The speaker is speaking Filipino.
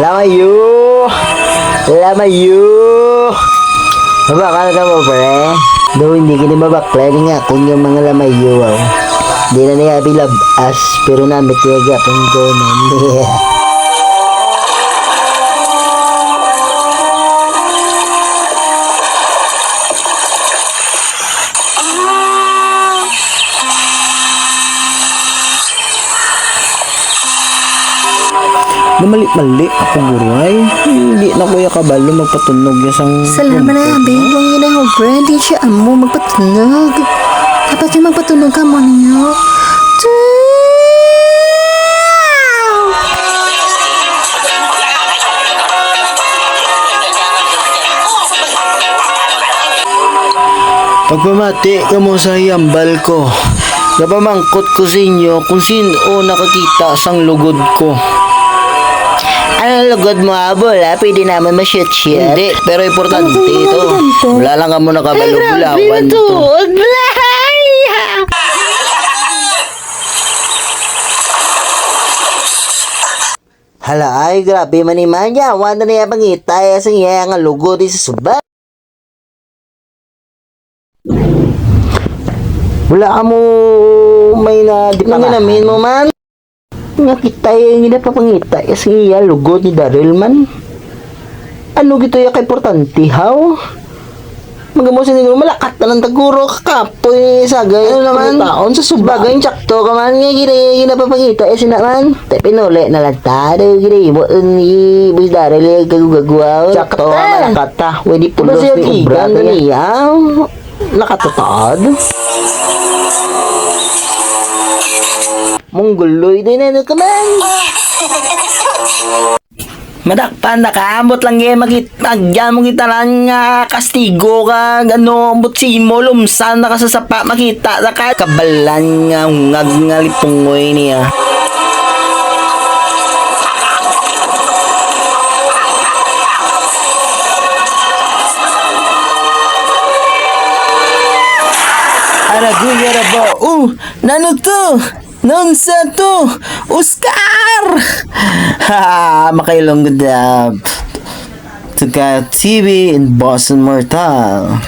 Lamayo! Lamayo! Mabakal ka mo, pre? Daw hindi ka na mabakla nga kung yung mga lamayo, wow. Di na niya bilabas, pero namit niya gapang ko na. Namali-mali ako buray. Hindi na kuya kabalo magpatunog yung sang... Salamat na, babe. Huwag yun ako, friend. Di siya amo magpatunog. Dapat yung magpatunog ka mo niyo. Pagpamati ka mo sa yambal ko, napamangkot ko sa inyo kung sino nakakita sang lugod ko. Ano lugod mo, Abol, ha? Pwede naman ma-shoot-shoot. Hindi, pero importante ito. Wala lang ka mo nakabalog-bulawan to. Hala, ay, grabe man naman niya. Wala na niya pangitay sa iya nga lugod sa suba. Wala ka mo may na di pa namin mo man. Nga kita yung ginapapangita kasi iya lugod ni Daryl man. Ano gito yung importante how? Magamo sa ninyo malakat na lang taguro kakapoy sagay ano naman? taon sa subagay tsakto ka man nga gina ginapapangita eh sinaman pinuli na lang ta do gina mo ni bis Daryl gagugagwa tsakto ka malakat ta. Wedi pulos ni ubra niya nakatutod Mongoloy din ano ka man. Madakpan na ka, ambot lang yan, magitagyan mo kita lang nga kastigo ka, ano, ambot si mo, lumsan na ka sa sapa, makita na ka, kabalan nga, ungag nga lipungoy niya. Aragoy, arabo, uh, nano to? Nonsa to? Oscar! Ha, makailong gudap. Tuga TV in Boston Mortal.